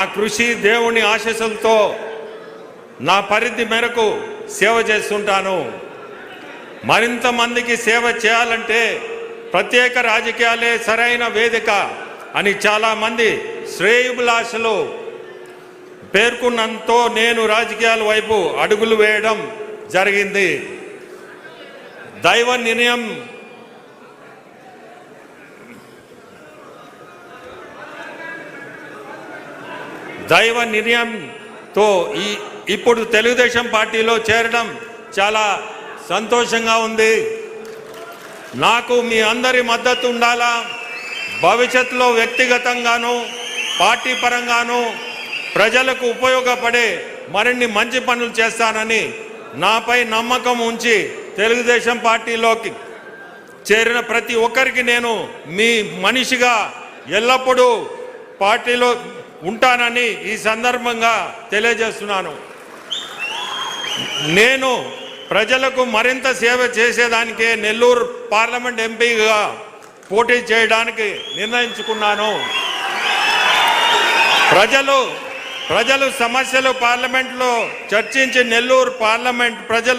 నా కృషి దేవుని ఆశీస్సులతో నా పరిధి మేరకు సేవ చేస్తుంటాను. మరింత మందికి సేవ చేయాలంటే ప్రత్యేక రాజకీయాలే సరైన వేదిక అని చాలామంది శ్రేయుభిలాషలు పేర్కొన్నంతో నేను రాజకీయాల వైపు అడుగులు వేయడం జరిగింది. దైవ నిర్ణయం దైవ నిర్ణయంతో ఈ ఇప్పుడు తెలుగుదేశం పార్టీలో చేరడం చాలా సంతోషంగా ఉంది. నాకు మీ అందరి మద్దతు ఉండాలా? భవిష్యత్తులో వ్యక్తిగతంగాను పార్టీ పరంగాను ప్రజలకు ఉపయోగపడే మరిన్ని మంచి పనులు చేస్తానని నాపై నమ్మకం ఉంచి తెలుగుదేశం పార్టీలోకి చేరిన ప్రతి ఒక్కరికి నేను మీ మనిషిగా ఎల్లప్పుడూ పార్టీలో ఉంటానని ఈ సందర్భంగా తెలియజేస్తున్నాను. నేను ప్రజలకు మరింత సేవ చేసేదానికే నెల్లూరు పార్లమెంట్ ఎంపీగా పోటీ చేయడానికి నిర్ణయించుకున్నాను. ప్రజలు ప్రజలు సమస్యలు పార్లమెంట్లో చర్చించి నెల్లూరు పార్లమెంట్ ప్రజలు